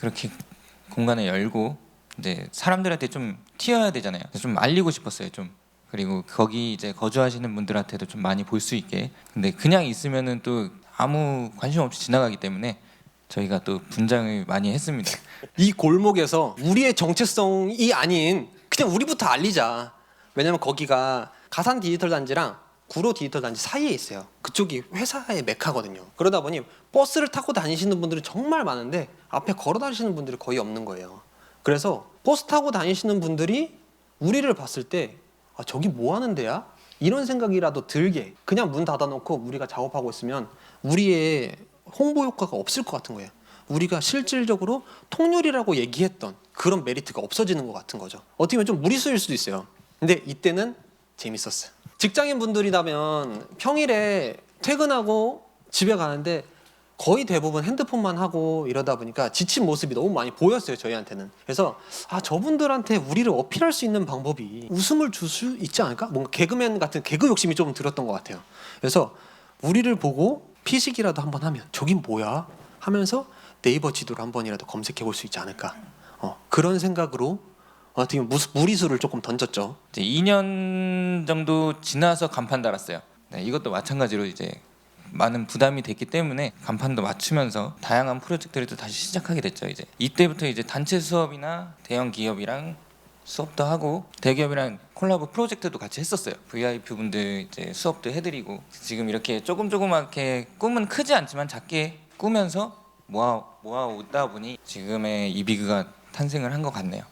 그렇게 공간을 열고 이제 사람들한테 좀 튀어야 되잖아요. 좀 알리고 싶었어요. 좀 그리고 거기 이제 거주하시는 분들한테도 좀 많이 볼 수 있게. 근데 그냥 있으면은 또 아무 관심 없이 지나가기 때문에 저희가 또 분장을 많이 했습니다. 이 골목에서 우리의 정체성이 아닌 그냥 우리부터 알리자. 왜냐면 거기가 가산 디지털 단지랑 구로 디지털 단지 사이에 있어요. 그쪽이 회사의 메카거든요. 그러다 보니 버스를 타고 다니시는 분들이 정말 많은데 앞에 걸어 다니시는 분들이 거의 없는 거예요. 그래서 버스 타고 다니시는 분들이 우리를 봤을 때 아, 저기 뭐 하는 데야? 이런 생각이라도 들게 그냥 문 닫아놓고 우리가 작업하고 있으면 우리의 홍보 효과가 없을 것 같은 거예요. 우리가 실질적으로 통률이라고 얘기했던 그런 메리트가 없어지는 것 같은 거죠. 어떻게 보면 좀 무리수일 수도 있어요. 근데 이때는 재밌었어요. 직장인 분들이라면 평일에 퇴근하고 집에 가는데 거의 대부분 핸드폰만 하고 이러다 보니까 지친 모습이 너무 많이 보였어요 저희한테는. 그래서 아 저분들한테 우리를 어필할 수 있는 방법이 웃음을 줄 수 있지 않을까? 뭔가 개그맨 같은 개그 욕심이 조금 들었던 것 같아요. 그래서 우리를 보고 피식이라도 한번 하면 저긴 뭐야? 하면서 네이버 지도를 한 번이라도 검색해 볼 수 있지 않을까? 어, 그런 생각으로 어떻게 무수- 무리수를 조금 던졌죠 이제 2년 정도 지나서 간판 달았어요. 네, 이것도 마찬가지로 이제 많은 부담이 됐기 때문에 간판도 맞추면서 다양한 프로젝트를 또 다시 시작하게 됐죠. 이제 이때부터 이제 단체 수업이나 대형 기업이랑 수업도 하고 대기업이랑 콜라보 프로젝트도 같이 했었어요. VIP 분들 이제 수업도 해드리고 지금 이렇게 조금 조그맣게 꿈은 크지 않지만 작게 꾸면서 모아 모아 오다 보니 지금의 이비그가 탄생을 한 것 같네요.